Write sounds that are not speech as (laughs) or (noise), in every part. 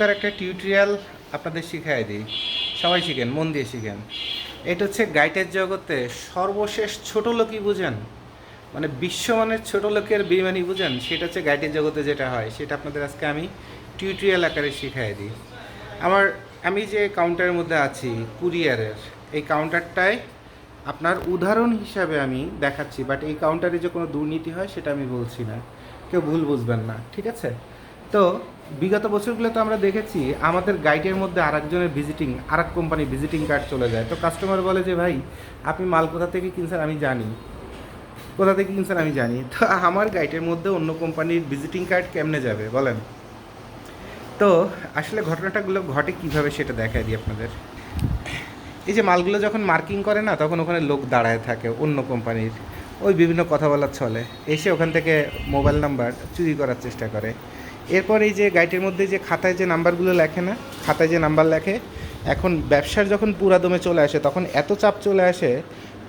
চমৎকার একটা টিউটোরিয়াল আপনাদের শিখাই দিই। সবাই শিখেন, মন দিয়ে শিখেন। এটা হচ্ছে গাইডের জগতে সর্বশেষ ছোট লোকই বুঝেন? মানে বিশ্বমানের ছোট লোকের বেমানি বুঝেন? সেটা হচ্ছে গাইডের জগতে যেটা হয়, সেটা আপনাদের আজকে আমি টিউটোরিয়াল আকারে শিখাই দিই। আমার, আমি যে কাউন্টারের মধ্যে আছি কুরিয়ারের এই কাউন্টারটায় আপনার উদাহরণ হিসাবে আমি দেখাচ্ছি বাট এই কাউন্টারে যে কোনো দুর্নীতি হয়, সেটা আমি বলছি না। কেউ ভুল বুঝবেন না, ঠিক আছে? তো বিগত বছরগুলো তো আমরা দেখেছি, আমাদের গাইডের মধ্যে আরেকজনের ভিজিটিং আর এক কোম্পানি ভিজিটিং কার্ড চলে যায়। তো কাস্টমার বলে যে, ভাই, আপনি মাল কোথা থেকে কিনছেন আমি জানি। কোথা থেকে কিনছেন আমি জানি। (laughs) তো আমার গাইডের মধ্যে অন্য কোম্পানির ভিজিটিং কার্ড কেমনে যাবে, বলেন? তো আসলে ঘটনাটাগুলো ঘটে কীভাবে সেটা দেখায় দিই আপনাদের। এই যে মালগুলো যখন মার্কিং করে না, তখন ওখানে লোক দাঁড়ায় থাকে, অন্য কোম্পানির ওই বিভিন্ন কথা বলার ছলে এসে ওখান থেকে মোবাইল নাম্বার চুরি করার চেষ্টা করে। এরপর এই যে গাইডের মধ্যে যে খাতায় যে নাম্বারগুলো লেখে না, খাতায় যে নাম্বার লেখে, এখন ব্যবসার যখন পুরাদমে চলে আসে, তখন এত চাপ চলে আসে,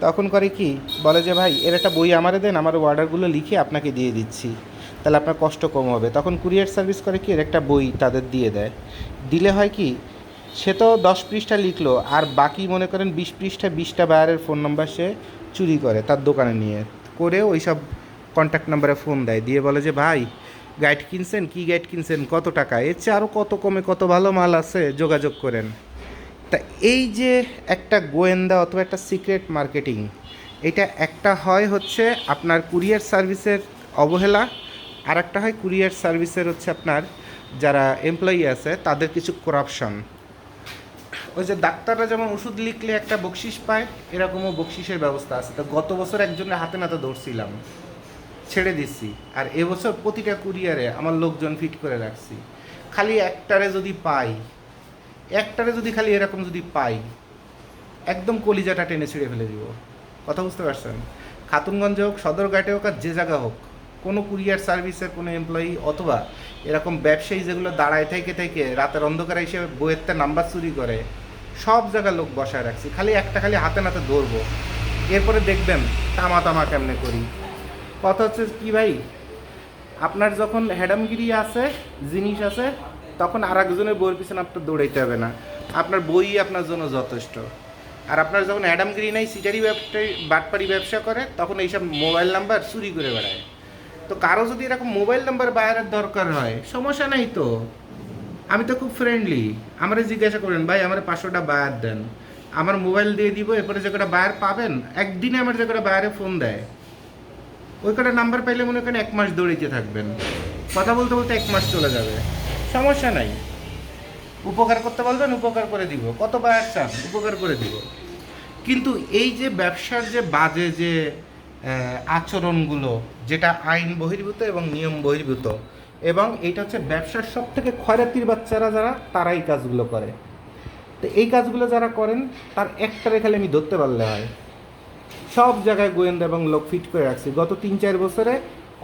তখন করে কি, বলে যে ভাই, এর একটা বই আমারে দেন, আমার অর্ডারগুলো লিখে আপনাকে দিয়ে দিচ্ছি। তাহলে আপনার কষ্ট কম হবে। তখন কুরিয়ার সার্ভিস করে কি, এর একটা বই তাদের দিয়ে দেয়। দিলে হয় কি, সে তো দশ পৃষ্ঠা লিখলো, আর বাকি মনে করেন বিশ পৃষ্ঠা, বিশটা বায়ারের ফোন নাম্বার সে চুরি করে তার দোকানে নিয়ে। করে ওই সব কন্ট্যাক্ট নাম্বারে ফোন দেয়। দিয়ে বলে যে, ভাই গাইড কিনছেন? কি গাইড কিনছেন? কত টাকা? এর চেয়ে আরও কত কমে কত ভালো মাল আছে? যোগাযোগ করেন। তা এই যে একটা গোয়েন্দা অথবা একটা সিক্রেট মার্কেটিং, এটা একটা হয় হচ্ছে আপনার কুরিয়ার সার্ভিসের অবহেলা আর একটা হয় কুরিয়ার সার্ভিসের হচ্ছে আপনার যারা এমপ্লয়ি আছে, তাদের কিছু করাপশন ওই যে ডাক্তাররা যেমন ওষুধ লিখলে একটা বকশিস পায়, এরকমও বকশিসের ব্যবস্থা আছে। তো গত বছর একজনের হাতে নাতে ধরছিলাম। ছেড়ে দিচ্ছি আর এবছর প্রতিটা কুরিয়ারে আমার লোকজন ফিট করে রাখছি। খালি একটারে যদি পাই, একটারে যদি খালি এরকম যদি পাই, একদম কলিজাটা টেনে ছিঁড়ে ফেলে দিব। কথা বুঝতে পারছেন? খাতুনগঞ্জ হোক, সদরঘাটে হোক আর যে জায়গা হোক, কোনো কুরিয়ার সার্ভিসের কোনো এমপ্লয়ি অথবা এরকম ব্যবসায়ী যেগুলো দাঁড়ায় থেকে থেকে রাতের অন্ধকারে এসে বইয়ের নাম্বার চুরি করে, সব জায়গায় লোক বসায় রাখছি। খালি একটা খালি হাতে নাতে ধরবো। এরপরে দেখবেন তামা তামা কেমনে করি। কথা হচ্ছে কি ভাই? আপনার যখন হ্যাডামগিরি আছে, জিনিস আছে, তখন আর একজনের বইয়ের পিছনে আপনার দৌড়াইতে হবে না। আপনার বই আপনার জন্য যথেষ্ট। আর আপনার যখন অ্যাডামগিরি নাই, সিটারি ব্যবসায়ী, বাটপাড়ি ব্যবসা করে, তখন এইসব মোবাইল নাম্বার চুরি করে বেড়ায়। তো কারও যদি এরকম মোবাইল নাম্বার বাইরের দরকার হয়, সমস্যা নাই তো। আমি তো খুব ফ্রেন্ডলি আমারে জিজ্ঞাসা করেন, ভাই, আমার পাঁচশোটা বায়ার দেন। আমার মোবাইল দিয়ে দিব, এরপরে যে কটা বায়ার পাবেন, একদিনে আমার যে কটা বায়ারে ফোন দেয়। ওই কটা নাম্বার পাইলে মনে করেন এক মাস দৌড়িতে থাকবেন। কথা বলতে বলতে এক মাস চলে যাবে। সমস্যা নাই। উপকার করতে বলবেন, উপকার করে দিব। কত বায়ার চান, উপকার করে দিব। কিন্তু এই যে ব্যবসার যে বাজে যে আচরণগুলো, যেটা আইন বহির্ভূত এবং নিয়ম বহির্ভূত, এবং এটা হচ্ছে ব্যবসার সব থেকে খয়রাতির বাচ্চারা যারা তারা এই কাজগুলো করে। তো এই কাজগুলো যারা করেন, তার একটা রেখালে আমি ধরতে পারলে হয়। সব জায়গায় গোয়েন্দা এবং লোক ফিট করে রাখছি। গত তিন চার বছরে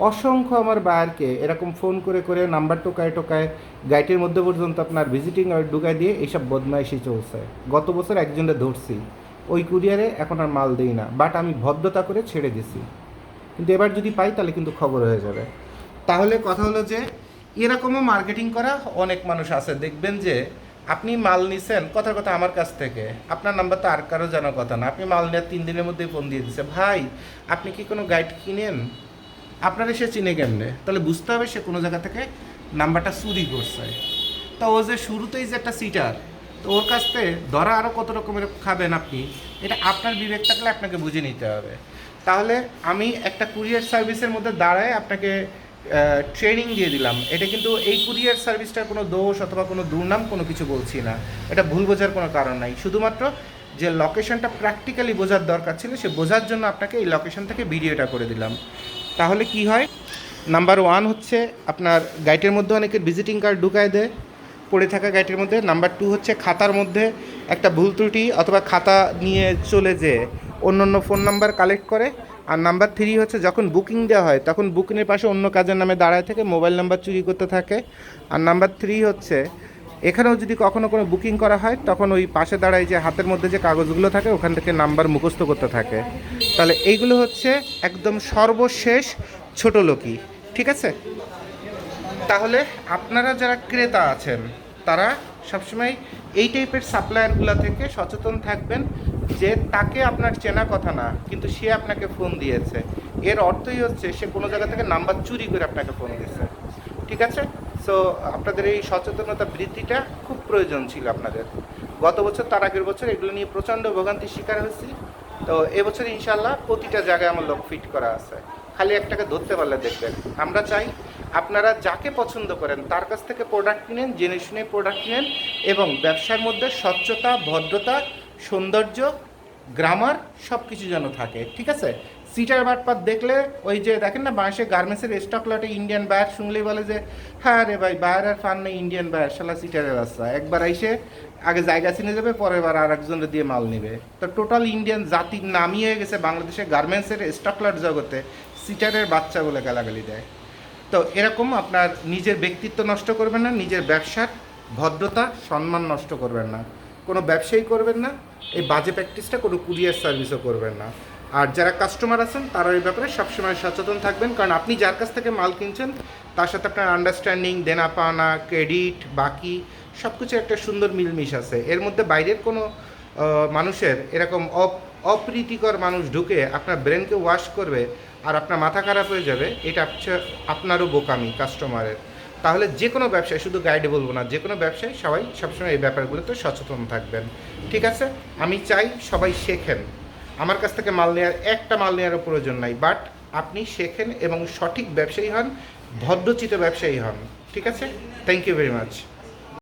অসংখ্য আমার বায়ারকে এরকম ফোন করে করে, নাম্বার টোকায় টোকায় গাইটের মধ্যে পর্যন্ত আপনার ভিজিটিং আর ঢুকায় দিয়ে এইসব বদমাইশি চলছে। গত বছর একজনকে ধরছি। ওই কুরিয়ারে এখন আর মাল দিই না। বাট আমি ভদ্রতা করে ছেড়ে দিছি। কিন্তু এবার যদি পাই তাহলে কিন্তু খবর হয়ে যাবে। তাহলে কথা হলো যে এরকমও মার্কেটিং করা অনেক মানুষ আছে। দেখবেন যে আপনি মাল নিছেন, কথার কথা আমার কাছ থেকে। আপনার নাম্বার তো আর কারও জানার কথা না। আপনি মাল নেওয়ার তিন দিনের মধ্যে ফোন দিয়ে দিচ্ছে ভাই, আপনি কি কোনো গাইড কিনেন? আপনারা সে চিনে কেমনে? তাহলে বুঝতে হবে সে কোনো জায়গা থেকে নাম্বারটা চুরি করছে। তো ও যে শুরুতেই যে একটা সিটার তো ওর কাছ থেকে ধরা আরও কত রকমের খাবেন আপনি? এটা আপনার বিবেক থাকলে আপনাকে বুঝে নিতে হবে। তাহলে আমি একটা কুরিয়ার সার্ভিসের মধ্যে দাঁড়ায় আপনাকে ট্রেনিং দিয়ে দিলাম। এটা কিন্তু এই কুরিয়ার সার্ভিসটার কোনো দোষ অথবা কোনো দুর্নাম কোনো কিছু বলছি না। এটা ভুল বোঝার কোনো কারণ নাই। শুধুমাত্র যে লোকেশনটা প্র্যাকটিক্যালি বোঝার দরকার ছিল, সে বোঝার জন্য আপনাকে এই লোকেশন থেকে ভিডিওটা করে দিলাম। তাহলে কি হয়? নাম্বার ওয়ান হচ্ছে আপনার গাইডের মধ্যে অনেকের ভিজিটিং কার্ড ঢুকায় দেয়। পড়ে থাকা গাইডের মধ্যে। নাম্বার টু হচ্ছে খাতার মধ্যে একটা ভুল ত্রুটি অথবা খাতা নিয়ে চলে যে অন্য অন্য ফোন নাম্বার কালেক্ট করে। আর নাম্বার থ্রি হচ্ছে যখন বুকিং দেওয়া হয়, তখন বুকিংয়ের পাশে অন্য কাজের নামে দাঁড়ায় থেকে, মোবাইল নাম্বার চুরি করতে থাকে। আর নাম্বার থ্রি হচ্ছে, এখানেও যদি কখনো কোনো বুকিং করা হয়, তখন ওই পাশে দাঁড়ায় যে হাতের মধ্যে যে কাগজগুলো থাকে, ওখান থেকে নাম্বার মুখস্থ করতে থাকে। তাহলে এইগুলো হচ্ছে একদম সর্বশেষ ছোট লোকই, ঠিক আছে? তাহলে আপনারা যারা ক্রেতা আছেন, তারা সবসময় এই টাইপের সাপ্লায়ারগুলো থেকে সচেতন থাকবেন যে তাকে আপনার চেনা কথা না, কিন্তু সে আপনাকে ফোন দিয়েছে। এর অর্থই হচ্ছে সে কোনো জায়গা থেকে নাম্বার চুরি করে আপনাকে ফোন দিয়েছে। ঠিক আছে? সো আপনাদের এই সচেতনতা বৃদ্ধিটা খুব প্রয়োজন ছিল আপনাদের। গত বছর, তার আগের বছর এগুলো নিয়ে প্রচণ্ড ভোগান্তির শিকার হয়েছি। তো এবছর ইনশাল্লাহ প্রতিটা জায়গায় আমার লোক ফিট করা আছে। খালি একটাকে ধরতে পারলে দেখবেন। আমরা চাই আপনারা যাকে পছন্দ করেন, তার কাছ থেকে প্রোডাক্ট কিনেন, জেনে শুনে প্রোডাক্ট কিনেন এবং ব্যবসার মধ্যে স্বচ্ছতা, ভদ্রতা সৌন্দর্য গ্রামার সব কিছু যেন থাকে, ঠিক আছে? সিটার বাটপাত দেখলে ওই যে দেখেন না বাংলাদেশের গার্মেন্টসের স্টক লটে ইন্ডিয়ান বায়ার শুনলেই বলে যে হ্যাঁ রে ভাই বায়ার আর ফান নেই ইন্ডিয়ান বায়ার শালা সিটারের রাস্তা একবার আইসে আগে জায়গা চিনে যাবে, পরের বার আর একজনের দিয়ে মাল নেবে। তো টোটাল ইন্ডিয়ান জাতির নামই হয়ে গেছে বাংলাদেশের গার্মেন্টসের স্টক লট জগতে, সিটারের বাচ্চা বলে গালাগালি দেয়। তো এরকম আপনার নিজের ব্যক্তিত্ব নষ্ট করবেন না, নিজের ব্যবসার ভদ্রতা, সম্মান নষ্ট করবেন না। কোনো ব্যবসায়ী করবেন না, এই বাজে প্র্যাকটিসটা কোনো কুরিয়ার সার্ভিসও করবেন না। আর যারা কাস্টমার আছেন, তারা এই ব্যাপারে সবসময় সচেতন থাকবেন, কারণ আপনি যার কাছ থেকে মাল কিনছেন, তার সাথে আপনার আন্ডারস্ট্যান্ডিং দেনা পাওনা ক্রেডিট বাকি সব কিছু একটা সুন্দর মিলমিশ আছে। এর মধ্যে বাইরের কোনো মানুষের এরকম অপ- অপ্রীতিকর মানুষ ঢুকে আপনার ব্রেনকে ওয়াশ করবে আর আপনার মাথা খারাপ হয়ে যাবে, এটা আপনারও বোকামি কাস্টমারের তাহলে যে কোনো ব্যবসায়, শুধু গাইডে বলব না, যে কোনো ব্যবসায় সবাই সবসময় এই ব্যাপারগুলোতে সচেতন থাকবেন। ঠিক আছে? আমি চাই সবাই শেখেন। আমার কাছ থেকে মাল নেওয়ার একটা মাল নেওয়ারও প্রয়োজন নাই বাট আপনি শেখেন এবং সঠিক ব্যবসায়ী হন, ভদ্রচিত ব্যবসায়ী হন। ঠিক আছে? Thank you very much